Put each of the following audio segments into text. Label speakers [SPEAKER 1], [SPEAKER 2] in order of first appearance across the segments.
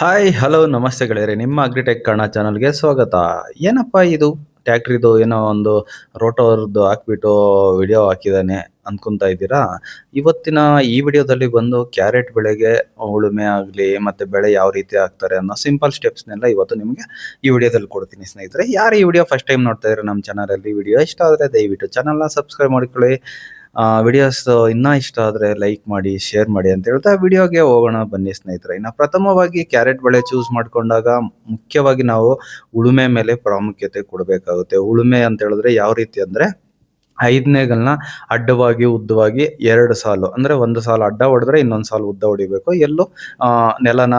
[SPEAKER 1] Hi hello ನಮಸ್ತೆ ಗೆಳೆಯರೆ. ನಿಮ್ಮ ಅಗ್ರಿಟೆಕ್ ಕನ್ನಡ ಚಾನಲ್ಗೆ ಸ್ವಾಗತ. ಏನಪ್ಪ ಇದು? ಟ್ಯಾಕ್ಟ್ರಿದು ಏನೋ ಒಂದು ರೋಟೋರ್ದು ಹಾಕ್ಬಿಟ್ಟು ವಿಡಿಯೋ ಹಾಕಿದ್ದಾನೆ ಅಂದ್ಕೊತಾ ಇದ್ದೀರಾ? ಇವತ್ತಿನ ಈ ವಿಡಿಯೋದಲ್ಲಿ ಬಂದು ಕ್ಯಾರೆಟ್ ಬೆಳೆಗೆ ಉಳುಮೆ ಆಗಲಿ, ಮತ್ತು ಬೆಳೆ ಯಾವ ರೀತಿ ಹಾಕ್ತಾರೆ ಅನ್ನೋ ಸಿಂಪಲ್ ಸ್ಟೆಪ್ಸ್ನೆಲ್ಲ ಇವತ್ತು ನಿಮಗೆ ಈ ವಿಡಿಯೋದಲ್ಲಿ ಕೊಡ್ತೀನಿ ಸ್ನೇಹಿತರೆ. ಯಾರು ಈ ವಿಡಿಯೋ ಫಸ್ಟ್ ಟೈಮ್ ನೋಡ್ತಾ ಇದ್ರೆ ನಮ್ಮ ಚಾನಲಲ್ಲಿ ವಿಡಿಯೋ ಇಷ್ಟ ಆದರೆ ದಯವಿಟ್ಟು ಚಾನಲ್ನ ಸಬ್ಸ್ಕ್ರೈಬ್ ಮಾಡಿಕೊಳ್ಳಿ. ವಿಡಿಯೋಸ್ ಇನ್ನೂ ಇಷ್ಟ ಆದರೆ ಲೈಕ್ ಮಾಡಿ ಶೇರ್ ಮಾಡಿ ಅಂತ ಹೇಳ್ತಾ ವಿಡಿಯೋಗೆ ಹೋಗೋಣ ಬನ್ನಿ ಸ್ನೇಹಿತರೆ. ಇನ್ನು ಪ್ರಥಮವಾಗಿ ಕ್ಯಾರೆಟ್ ಬೆಳೆ ಚೂಸ್ ಮಾಡ್ಕೊಂಡಾಗ ಮುಖ್ಯವಾಗಿ ನಾವು ಉಳುಮೆ ಮೇಲೆ ಪ್ರಾಮುಖ್ಯತೆ ಕೊಡಬೇಕಾಗುತ್ತೆ. ಉಳುಮೆ ಅಂತ ಹೇಳಿದ್ರೆ ಯಾವ ರೀತಿ ಅಂದರೆ ಐದನೇಗಳನ್ನ ಅಡ್ಡವಾಗಿ, ಉದ್ದವಾಗಿ ಎರಡು ಸಾಲು. ಅಂದ್ರೆ ಒಂದು ಸಾಲು ಅಡ್ಡ ಹೊಡೆದ್ರೆ ಇನ್ನೊಂದು ಸಾಲು ಉದ್ದ ಹೊಡಿಬೇಕು. ಎಲ್ಲೂ ನೆಲನ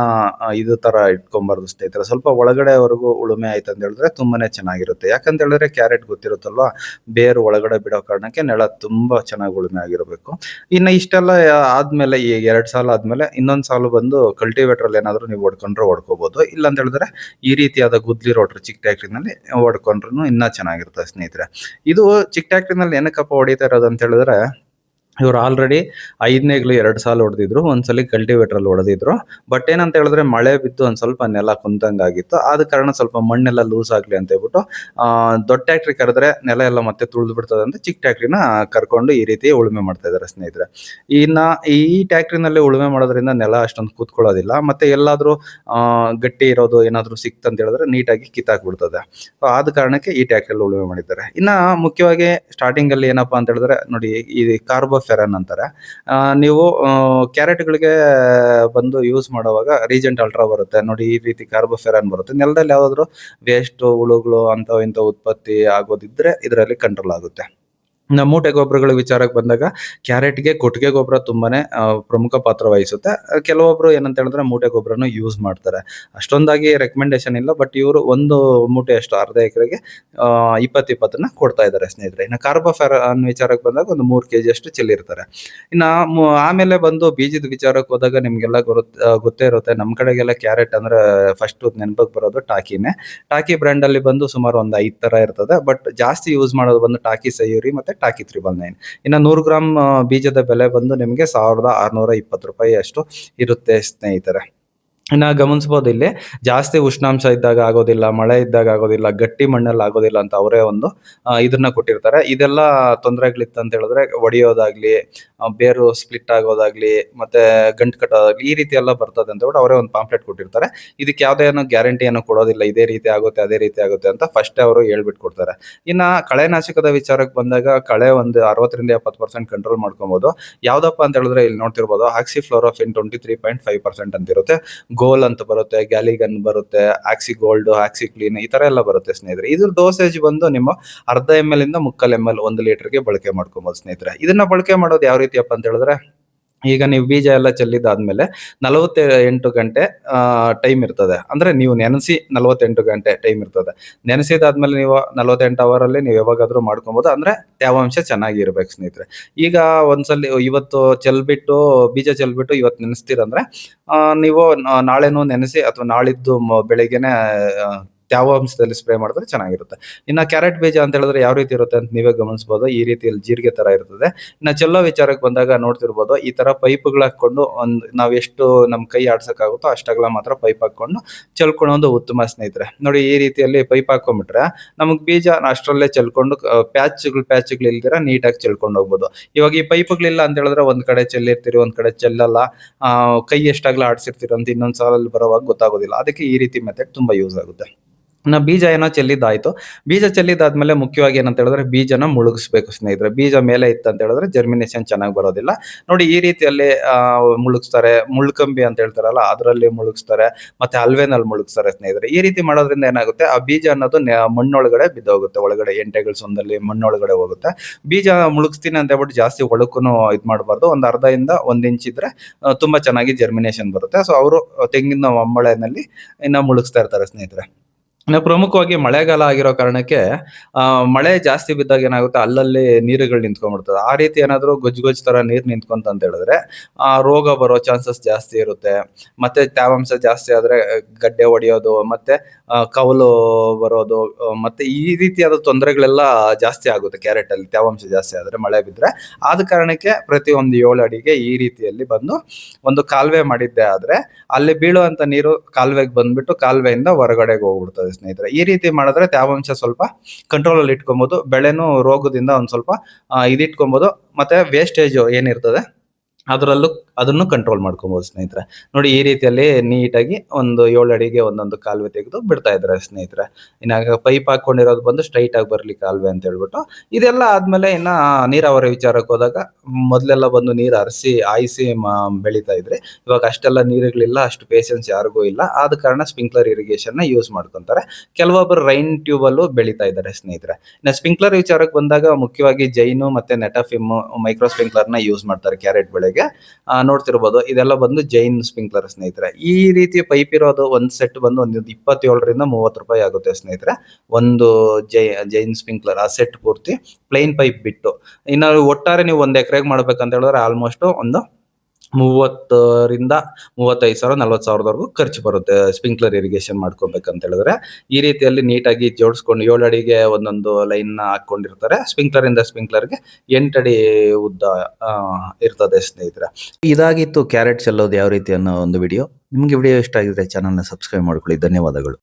[SPEAKER 1] ಇದು ಥರ ಇಟ್ಕೊಂಬಾರ್ದು ಸ್ನೇಹಿತರೆ. ಸ್ವಲ್ಪ ಒಳಗಡೆವರೆಗೂ ಉಳುಮೆ ಆಯ್ತು ಅಂತ ಹೇಳಿದ್ರೆ ತುಂಬಾನೇ ಚೆನ್ನಾಗಿರುತ್ತೆ. ಯಾಕಂತ ಹೇಳಿದ್ರೆ ಕ್ಯಾರೆಟ್ ಗೊತ್ತಿರುತ್ತಲ್ವಾ? ಬೇರು ಒಳಗಡೆ ಬಿಡೋ ಕಾರಣಕ್ಕೆ ನೆಲ ತುಂಬಾ ಚೆನ್ನಾಗಿ ಉಳುಮೆ ಆಗಿರಬೇಕು. ಇನ್ನು ಇಷ್ಟೆಲ್ಲ ಆದ್ಮೇಲೆ ಈ ಎರಡು ಸಾಲ ಆದ್ಮೇಲೆ ಇನ್ನೊಂದು ಸಾಲು ಬಂದು ಕಲ್ಟಿವೇಟರ್ ಅಲ್ಲಿ ಏನಾದ್ರು ನೀವು ಹೊಡ್ಕೊಂಡ್ರೆ ಹೊಡ್ಕೋಬಹುದು ಇಲ್ಲ ಅಂತ ಹೇಳಿದ್ರೆ ಈ ರೀತಿಯಾದ ಗುದ್ಲಿ ರೋಟ್ರ್ ಚಿಕ್ಕ ಟ್ಯಾಕ್ಟ್ರಿನಲ್ಲಿ ಹೊಡ್ಕೊಂಡ್ರು ಇನ್ನೂ ಚೆನ್ನಾಗಿರುತ್ತೆ ಸ್ನೇಹಿತರೆ. ಇದು ಚಿಕ್ಕ ಟ್ಯಾಕ್ಟ್ರಿನಲ್ಲಿ ಏನಕ್ಕಪ್ಪ ಹೊಡಿತಾ ಇರೋದು ಅಂತ ಹೇಳಿದ್ರೆ ಇವ್ರು ಆಲ್ರೆಡಿ ಐದನೇಗ್ಲು ಎರಡು ಸಾಲ ಹೊಡೆದಿದ್ರು, ಒಂದ್ಸಲಿ ಕಲ್ಟಿವೇಟರ್ ಅಲ್ಲಿ ಹೊಡೆದಿದ್ರು. ಬಟ್ ಏನಂತ ಹೇಳಿದ್ರೆ ಮಳೆ ಬಿದ್ದು ಒಂದು ಸ್ವಲ್ಪ ನೆಲ ಕುಂತಂಗ್ ಆಗಿತ್ತು ಆದ ಕಾರಣ ಸ್ವಲ್ಪ ಮಣ್ಣೆಲ್ಲ ಲೂಸ್ ಆಗ್ಲಿ ಅಂತ ಹೇಳ್ಬಿಟ್ಟು ದೊಡ್ಡ ಟ್ಯಾಕ್ಟ್ರಿ ಕರೆದ್ರೆ ನೆಲ ಎಲ್ಲ ಮತ್ತೆ ತುಳಿದು ಬಿಡ್ತದೆ ಅಂತ ಚಿಕ್ಕ ಟ್ಯಾಕ್ಟ್ರಿನ ಕರ್ಕೊಂಡು ಈ ರೀತಿ ಉಳುಮೆ ಮಾಡ್ತಾ ಇದ್ದಾರೆ ಸ್ನೇಹಿತರೆ. ಇನ್ನ ಈ ಟ್ಯಾಕ್ಟ್ರಿನಲ್ಲಿ ಉಳುಮೆ ಮಾಡೋದ್ರಿಂದ ನೆಲ ಅಷ್ಟೊಂದು ಕೂತ್ಕೊಳ್ಳೋದಿಲ್ಲ. ಮತ್ತೆ ಎಲ್ಲಾದ್ರೂ ಗಟ್ಟಿ ಇರೋದು ಏನಾದರೂ ಸಿಕ್ತಂತ ಹೇಳಿದ್ರೆ ನೀಟಾಗಿ ಕಿತ್ತಾಕ್ಬಿಡ್ತದೆ. ಆದ ಕಾರಣಕ್ಕೆ ಈ ಟ್ಯಾಕ್ಟ್ರಿಯಲ್ಲಿ ಉಳುಮೆ ಮಾಡಿದ್ದಾರೆ. ಇನ್ನ ಮುಖ್ಯವಾಗಿ ಸ್ಟಾರ್ಟಿಂಗ್ ಅಲ್ಲಿ ಏನಪ್ಪಾ ಅಂತ ಹೇಳಿದ್ರೆ, ನೋಡಿ, ಈ ಕಾರ್ಬೋಫೆರನ್ ಅಂತಾರೆ. ನೀವು ಕ್ಯಾರೆಟ್ಗಳಿಗೆ ಬಂದು ಯೂಸ್ ಮಾಡುವಾಗ ರೀಜೆಂಟ್ ಅಲ್ಟ್ರಾ ಬರುತ್ತೆ. ನೋಡಿ ಈ ರೀತಿ ಕಾರ್ಬೋಫೆರನ್ ಬರುತ್ತೆ. ನೆಲದಲ್ಲಿ ಯಾವ್ದಾದ್ರು ವೇಸ್ಟ್ ಹುಳುಗಳು ಅಂತ ಇಂಥ ಉತ್ಪತ್ತಿ ಆಗೋದಿದ್ರೆ ಇದರಲ್ಲಿ ಕಂಟ್ರೋಲ್ ಆಗುತ್ತೆ. ಮೂಟೆ ಗೊಬ್ಬರಗಳ ವಿಚಾರಕ್ಕೆ ಬಂದಾಗ ಕ್ಯಾರೆಟ್ಗೆ ಕೊಟ್ಟಿಗೆ ಗೊಬ್ಬರ ತುಂಬಾನೇ ಪ್ರಮುಖ ಪಾತ್ರ ವಹಿಸುತ್ತೆ. ಕೆಲವೊಬ್ರು ಏನಂತ ಹೇಳಿದ್ರೆ ಮೂಟೆ ಗೊಬ್ಬರನ ಯೂಸ್ ಮಾಡ್ತಾರೆ. ಅಷ್ಟೊಂದಾಗಿ ರೆಕಮೆಂಡೇಶನ್ ಇಲ್ಲ ಬಟ್ ಇವರು ಒಂದು ಮೂಟೆ ಅಷ್ಟು ಅರ್ಧ ಎಕರೆಗೆ ಇಪ್ಪತ್ತು ಇಪ್ಪತ್ತನ್ನ ಕೊಡ್ತಾ ಇದ್ದಾರೆ ಸ್ನೇಹಿತರೆ. ಇನ್ನು ಕಾರ್ಬೋಫೆರ್ ಅನ್ನೋ ವಿಚಾರಕ್ಕೆ ಬಂದಾಗ ಒಂದು ಮೂರು ಕೆ ಜಿ ಅಷ್ಟು ಚೆಲ್ಲಿರ್ತಾರೆ ಇನ್ನು ಆಮೇಲೆ ಬಂದು ಬೀಜದ ವಿಚಾರಕ್ಕೆ ಹೋದಾಗ ನಿಮಗೆಲ್ಲ ಗೊತ್ತ ಗೊತ್ತೇ ಇರುತ್ತೆ ನಮ್ಮ ಕಡೆಗೆಲ್ಲ ಕ್ಯಾರೆಟ್ ಅಂದ್ರೆ ಫಸ್ಟ್ ನೆನಪಕ್ಕೆ ಬರೋದು ಟಾಕಿನೇ. ಟಾಕಿ ಬ್ರ್ಯಾಂಡಲ್ಲಿ ಬಂದು ಸುಮಾರು ಒಂದು ಐದು ಥರ ಇರ್ತದೆ ಬಟ್ ಜಾಸ್ತಿ ಯೂಸ್ ಮಾಡೋದು ಬಂದು ಟಾಕಿ ಸಯೂರಿ ಮತ್ತೆ ಟಾಕಿ ತ್ರಿಬಲ್ ನೈನ್ ಇನ್ನು ನೂರು ಗ್ರಾಮ್ ಬೀಜದ ಬೆಲೆ ಬಂದು ನಿಮಗೆ ಸಾವಿರದ ಆರುನೂರ ಇಪ್ಪತ್ತು ರೂಪಾಯಿ ಅಷ್ಟು ಇರುತ್ತೆ ಸ್ನೇಹಿತರೆ. ಇನ್ನ ಗಮನಿಸ್ಬೋದು ಇಲ್ಲಿ, ಜಾಸ್ತಿ ಉಷ್ಣಾಂಶ ಇದ್ದಾಗ ಆಗೋದಿಲ್ಲ, ಮಳೆ ಇದ್ದಾಗ ಆಗೋದಿಲ್ಲ, ಗಟ್ಟಿ ಮಣ್ಣಲ್ಲಿ ಆಗೋದಿಲ್ಲ ಅಂತ ಅವರೇ ಒಂದು ಇದನ್ನ ಕೊಟ್ಟಿರ್ತಾರೆ. ಇದೆಲ್ಲ ತೊಂದರೆಗಳಿತ್ತು ಅಂತ ಹೇಳಿದ್ರೆ, ಒಡೆಯೋದಾಗ್ಲಿ ಬೇರು ಸ್ಪ್ಲಿಟ್ ಆಗೋದಾಗ್ಲಿ, ಮತ್ತೆ ಗಂಟು ಕಟ್ಟೋದಾಗ್ಲಿ ಈ ರೀತಿ ಎಲ್ಲ ಬರ್ತದೆ ಅಂತ ಹೇಳ್ಬಿಟ್ಟು ಅವರೇ ಒಂದು ಪಾಂಪ್ಲೆಟ್ ಕೊಟ್ಟಿರ್ತಾರೆ. ಇದಕ್ಕೆ ಯಾವುದೇ ಏನೋ ಗ್ಯಾರಂಟಿ ಏನೋ ಕೊಡೋದಿಲ್ಲ. ಇದೇ ರೀತಿ ಆಗುತ್ತೆ, ಅದೇ ರೀತಿ ಆಗುತ್ತೆ ಅಂತ ಫಸ್ಟ್ ಅವರು ಹೇಳ್ಬಿಟ್ಟು ಕೊಡ್ತಾರೆ. ಇನ್ನ ಕಳೆನಾಶಕದ ವಿಚಾರಕ್ಕೆ ಬಂದಾಗ ಕಳೆ ಒಂದು ಅರವತ್ತರಿಂದ ಎಪ್ಪತ್ತು ಪರ್ಸೆಂಟ್ ಕಂಟ್ರೋಲ್ ಮಾಡ್ಕೊಬೋದು. ಯಾವ್ದಪ್ಪ ಅಂತ ಹೇಳಿದ್ರೆ ಇಲ್ಲಿ ನೋಡ್ತಿರ್ಬೋದು oxyfluorfen twenty three point five percent ಅಂತ ಇರುತ್ತೆ. ಗೋಲ್ ಅಂತ ಬರುತ್ತೆ ಗ್ಯಾಲಿಗನ್ ಬರುತ್ತೆ ಆಕ್ಸಿ ಗೋಲ್ಡ್ ಆಕ್ಸಿ ಕ್ಲೀನ್ ಈ ತರ ಎಲ್ಲ ಬರುತ್ತೆ ಸ್ನೇಹಿತರೆ. ಇದ್ರ ಡೋಸೇಜ್ ಬಂದು ನಿಮ್ಮ ಅರ್ಧ ಎಂ ಎಲ್ ಇಂದ ಮುಕ್ಕಲ್ ಎಂ ಎಲ್ ಒಂದು ಲೀಟರ್ಗೆ ಬಳಕೆ ಮಾಡ್ಕೊಬೋದು ಸ್ನೇಹಿತರೆ. ಇದನ್ನ ಬಳಕೆ ಮಾಡೋದು ಯಾವ ಅಂತ ಹೇಳಿದ್ರೆ, ಈಗ ನೀವು ಬೀಜ ಎಲ್ಲ ಚೆಲ್ಲಿದಾದ್ಮೇಲೆ ನಲವತ್ತ ಎಂಟು ಗಂಟೆ ಟೈಮ್ ಇರ್ತದೆ. ಅಂದ್ರೆ ನೀವು ನೆನೆಸಿ ನಲವತ್ತೆಂಟು ಗಂಟೆ ಟೈಮ್ ಇರ್ತದೆ. ನೆನೆಸಿದಾದ್ಮೇಲೆ ನೀವು ನಲವತ್ತೆಂಟು ಅವರ್ ಅಲ್ಲಿ ನೀವು ಯಾವಾಗಾದರೂ ಮಾಡ್ಕೊಬಹುದು ಅಂದ್ರೆ ತೇವಾಂಶ ಚೆನ್ನಾಗಿ ಇರ್ಬೇಕು ಸ್ನೇಹಿತರೆ. ಈಗ ಒಂದ್ಸಲಿ ಇವತ್ತು ಚೆಲ್ಬಿಟ್ಟು, ಬೀಜ ಚೆಲ್ಬಿಟ್ಟು ಇವತ್ತು ನೆನೆಸ್ತೀರಂದ್ರೆ ನೀವು ನಾಳೆನೂ ನೆನೆಸಿ ಅಥವಾ ನಾಳಿದ್ದು ಬೆಳಿಗ್ಗೆನೆ ತೇವಾಂಶದಲ್ಲಿ ಸ್ಪ್ರೇ ಮಾಡಿದ್ರೆ ಚೆನ್ನಾಗಿರುತ್ತೆ. ಇನ್ನು ಕ್ಯಾರೆಟ್ ಬೀಜ ಅಂತ ಹೇಳಿದ್ರೆ ಯಾವ ರೀತಿ ಇರುತ್ತೆ ಅಂತ ನೀವೇ ಗಮನಿಸಬಹುದು. ಈ ರೀತಿಯಲ್ಲಿ ಜೀರಿಗೆ ತರ ಇರ್ತದೆ. ಇನ್ನು ಚೆಲ್ಲೋ ವಿಚಾರಕ್ಕೆ ಬಂದಾಗ ನೋಡ್ತಿರ್ಬೋದು, ಈ ತರ ಪೈಪ್ಗಳು ಹಾಕೊಂಡು ಒಂದು ನಾವು ಎಷ್ಟು ನಮ್ಮ ಕೈ ಆಡ್ಸೋಕ್ಕಾಗುತ್ತೋ ಅಷ್ಟಾಗಲ ಮಾತ್ರ ಪೈಪ್ ಹಾಕೊಂಡು ಚೆಲ್ಕೊಳ್ಳೋದು ಉತ್ತಮ ಸ್ನೇಹಿತರೆ. ನೋಡಿ, ಈ ರೀತಿಯಲ್ಲಿ ಪೈಪ್ ಹಾಕೊಂಡ್ಬಿಟ್ರೆ ನಮಗೆ ಬೀಜ ಅಷ್ಟರಲ್ಲೇ ಚೆಲ್ಕೊಂಡು ಪ್ಯಾಚ್ಗಳು ಪ್ಯಾಚ್ಗಳು ಇಲ್ದಿರ ನೀಟಾಗಿ ಚೆಲ್ಕೊಂಡು ಹೋಗ್ಬೋದು. ಇವಾಗ ಈ ಪೈಪ್ಗಳಿಲ್ಲ ಅಂತ ಹೇಳಿದ್ರೆ ಒಂದ್ ಕಡೆ ಚೆಲ್ಲಿರ್ತೀರಿ, ಒಂದ್ ಕಡೆ ಚೆಲ್ಲಲ್ಲ. ಕೈ ಎಷ್ಟಾಗ್ಲಾ ಆಡ್ಸಿರ್ತೀರಿ ಅಂತ ಇನ್ನೊಂದು ಸಾಲಲ್ಲಿ ಬರೋವಾಗ ಗೊತ್ತಾಗೋದಿಲ್ಲ. ಅದಕ್ಕೆ ಈ ರೀತಿ ಮೆಥಡ್ ತುಂಬಾ ಯೂಸ್ ಆಗುತ್ತೆ. ಇನ್ನ ಬೀಜ ಏನೋ ಚೆಲ್ಲಿದ್ದಾಯ್ತು. ಬೀಜ ಚೆಲ್ಲಿದ್ದಾದ್ಮೇಲೆ ಮುಖ್ಯವಾಗಿ ಏನಂತ ಹೇಳಿದ್ರೆ ಬೀಜನ ಮುಳುಗಿಸ್ಬೇಕು ಸ್ನೇಹಿತರೆ. ಬೀಜ ಮೇಲೆ ಇತ್ತು ಅಂತ ಹೇಳಿದ್ರೆ ಜರ್ಮಿನೇಷನ್ ಚೆನ್ನಾಗಿ ಬರೋದಿಲ್ಲ. ನೋಡಿ ಈ ರೀತಿಯಲ್ಲಿ ಮುಳುಗಿಸ್ತಾರೆ. ಮುಳ್ಕಂಬಿ ಅಂತ ಹೇಳ್ತಾರಲ್ಲ, ಅದರಲ್ಲಿ ಮುಳುಗಿಸ್ತಾರೆ. ಮತ್ತೆ ಅಲ್ವೇನಲ್ಲಿ ಮುಳುಗಿಸ್ತಾರೆ ಸ್ನೇಹಿತರೆ. ಈ ರೀತಿ ಮಾಡೋದ್ರಿಂದ ಏನಾಗುತ್ತೆ? ಆ ಬೀಜ ಅನ್ನೋದು ಮಣ್ಣೊಳಗಡೆ ಬಿದ್ದೋಗುತ್ತೆ. ಒಳಗಡೆ ಎಂಟೆಗಳ ಸೊಂದಲ್ಲಿ ಮಣ್ಣೊಳಗಡೆ ಹೋಗುತ್ತೆ. ಬೀಜ ಮುಳುಗಿಸ್ತೀನಿ ಅಂತ ಹೇಳ್ಬಿಟ್ಟು ಜಾಸ್ತಿ ಒಳಕ್ಕೂ ಇದು ಮಾಡಬಾರ್ದು. ಒಂದು ಅರ್ಧ ಇಂದ ಒಂದ್ ಇಂಚ್ ಇದ್ರೆ ತುಂಬಾ ಚೆನ್ನಾಗಿ ಜರ್ಮಿನೇಷನ್ ಬರುತ್ತೆ. ಸೊ ಅವರು ತೆಂಗಿನ ಒಮ್ಮಳೆನಲ್ಲಿ ಇನ್ನ ಮುಳುಗಿಸ್ತಾ ಇರ್ತಾರೆ ಸ್ನೇಹಿತರೆ. ಇನ್ನು ಪ್ರಮುಖವಾಗಿ ಮಳೆಗಾಲ ಆಗಿರೋ ಕಾರಣಕ್ಕೆ ಮಳೆ ಜಾಸ್ತಿ ಬಿದ್ದಾಗ ಏನಾಗುತ್ತೆ? ಅಲ್ಲಲ್ಲಿ ನೀರುಗಳು ನಿಂತ್ಕೊಂಡ್ಬಿಡ್ತದೆ. ಆ ರೀತಿ ಏನಾದರೂ ಗೊಜ್ಜು ಗೊಜ್ಜು ತರ ನೀರು ನಿಂತ್ಕೊಂತ ಅಂತ ಹೇಳಿದ್ರೆ ಆ, ರೋಗ ಬರೋ ಚಾನ್ಸಸ್ ಜಾಸ್ತಿ ಇರುತ್ತೆ. ಮತ್ತೆ ತೇವಾಂಶ ಜಾಸ್ತಿ ಆದ್ರೆ ಗಡ್ಡೆ ಒಡೆಯೋದು ಮತ್ತೆ ಕವಲು ಬರೋದು ಮತ್ತೆ ಈ ರೀತಿಯಾದ ತೊಂದರೆಗಳೆಲ್ಲ ಜಾಸ್ತಿ ಆಗುತ್ತೆ ಕ್ಯಾರೆಟ್ ಅಲ್ಲಿ ತೇವಾಂಶ ಜಾಸ್ತಿ ಆದ್ರೆ ಮಳೆ ಬಿದ್ರೆ. ಆದ ಕಾರಣಕ್ಕೆ ಪ್ರತಿ ಒಂದು ಏಳು ಅಡಿಗೆ ಈ ರೀತಿಯಲ್ಲಿ ಬಂದು ಒಂದು ಕಾಲುವೆ ಮಾಡಿದ್ದೆ ಆದ್ರೆ ಅಲ್ಲಿ ಬೀಳುವಂತ ನೀರು ಕಾಲುವೆಗೆ ಬಂದ್ಬಿಟ್ಟು ಕಾಲುವೆಯಿಂದ ಹೊರಗಡೆಗೆ ಹೋಗ್ಬಿಡ್ತದೆ. ಸ್ನೇಹಿತರೆ, ಈ ರೀತಿ ಮಾಡಿದ್ರೆ ತ್ಯಾವಾಂಶ ಸ್ವಲ್ಪ ಕಂಟ್ರೋಲ್ ಅಲ್ಲಿ ಇಟ್ಕೊಬಹುದು ಬೆಳೆನೂ ರೋಗದಿಂದ ಒಂದ್ ಸ್ವಲ್ಪ ಇದಿಟ್ಕೊಬಹುದು ಮತ್ತೆ ವೇಸ್ಟೇಜ್ ಏನಿರ್ತದೆ? ಅದರಲ್ಲೂ ಅದನ್ನು ಕಂಟ್ರೋಲ್ ಮಾಡ್ಕೊಬಹುದು ಸ್ನೇಹಿತರೆ. ನೋಡಿ, ಈ ರೀತಿಯಲ್ಲಿ ನೀಟಾಗಿ ಒಂದು ಏಳು ಅಡಿಗೆ ಒಂದೊಂದು ಕಾಲುವೆ ತೆಗೆದು ಬಿಡ್ತಾ ಇದ್ದಾರೆ ಸ್ನೇಹಿತರೆ. ಇನ್ನಾಗ ಪೈಪ್ ಹಾಕೊಂಡಿರೋದು ಬಂದು ಸ್ಟ್ರೈಟ್ ಆಗಿ ಬರಲಿ ಕಾಲುವೆ ಅಂತ ಹೇಳ್ಬಿಟ್ಟು. ಇದೆಲ್ಲ ಆದ್ಮೇಲೆ ಇನ್ನ ನೀರಾವರಿ ವಿಚಾರಕ್ಕೆ ಹೋದಾಗ ಮೊದಲೆಲ್ಲ ಬಂದು ನೀರು ಹರಿಸಿ ಆಯಿಸಿ ಬೆಳೀತಾ ಇದ್ರೆ. ಇವಾಗ ಅಷ್ಟೆಲ್ಲ ನೀರುಗಳಿಲ್ಲ ಅಷ್ಟು ಪೇಷನ್ಸ್ ಯಾರಿಗೂ ಇಲ್ಲ. ಆದ ಕಾರಣ ಸ್ಪ್ರಿಂಕ್ಲರ್ ಇರಿಗೇಷನ್ನ ಯೂಸ್ ಮಾಡ್ಕೊಂತಾರೆ. ಕೆಲವೊಬ್ಬರು ರೈನ್ ಟ್ಯೂಬ್ ಅಲ್ಲೂ ಬೆಳೀತಾ ಇದ್ದಾರೆ ಸ್ನೇಹಿತರೆ. ಇನ್ನು ಸ್ಪ್ರಿಂಕ್ಲರ್ ವಿಚಾರಕ್ಕೆ ಬಂದಾಗ ಮುಖ್ಯವಾಗಿ ಜೈನು ಮತ್ತೆ ನೆಟಾಫಿಮ್ ಮೈಕ್ರೋ ಸ್ಪ್ರಿಂಕ್ಲರ್ನ ಯೂಸ್ ಮಾಡ್ತಾರೆ ಕ್ಯಾರೆಟ್ ಬೆಳೆಗೆ. ಆ, ನೋಡ್ತಿರ್ಬೋದು. ಇದೆಲ್ಲ ಬಂದು ಜೈನ್ ಸ್ಪಿಂಕ್ಲರ್ ಸ್ನೇಹಿತರೆ. ಈ ರೀತಿ ಪೈಪ್ ಇರೋದು ಒಂದು ಸೆಟ್ ಬಂದು ಒಂದು ಇಪ್ಪತ್ತೇಳರಿಂದ ಮೂವತ್ತು ರೂಪಾಯಿ ಆಗುತ್ತೆ ಸ್ನೇಹಿತರೆ. ಒಂದು ಜೈ ಜೈನ್ ಸ್ಪಿಂಕ್ಲರ್ ಆ ಸೆಟ್ ಪೂರ್ತಿ ಪ್ಲೈನ್ ಪೈಪ್ ಬಿಟ್ಟು. ಇನ್ನು ಒಟ್ಟಾರೆ ನೀವು ಒಂದು ಎಕರೆಗೆ ಮಾಡ್ಬೇಕಂತ ಹೇಳಿದ್ರೆ ಆಲ್ಮೋಸ್ಟ್ ಒಂದು ಮೂವತ್ತರಿಂದ ಮೂವತ್ತೈದು ಸಾವಿರ, ನಲ್ವತ್ತು ಸಾವಿರದವರೆಗೂ ಖರ್ಚು ಬರುತ್ತೆ ಸ್ಪ್ರಿಂಕ್ಲರ್ ಇರಿಗೇಷನ್ ಮಾಡ್ಕೋಬೇಕಂತ ಹೇಳಿದ್ರೆ. ಈ ರೀತಿಯಲ್ಲಿ ನೀಟಾಗಿ ಜೋಡಿಸ್ಕೊಂಡು ಏಳು ಅಡಿಗೆ ಒಂದೊಂದು ಲೈನ್ ಹಾಕೊಂಡಿರ್ತಾರೆ ಸ್ಪ್ರಿಂಕ್ಲರ್ ಇಂದ ಸ್ಪ್ರಿಂಕ್ಲರ್ಗೆ ಎಂಟಡಿ ಉದ್ದ ಇರ್ತದೆ ಸ್ನೇಹಿತರೆ. ಇದಾಗಿತ್ತು ಕ್ಯಾರೆಟ್ ಎಲ್ಲೋದು ಯಾವ ರೀತಿ ಅನ್ನೋ ಒಂದು ವಿಡಿಯೋ ನಿಮಗೆ ವಿಡಿಯೋ ಇಷ್ಟ ಆಗಿದ್ರೆ ಚಾನಲ್ನ ಸಬ್ಸ್ಕ್ರೈಬ್ ಮಾಡ್ಕೊಳ್ಳಿ. ಧನ್ಯವಾದಗಳು.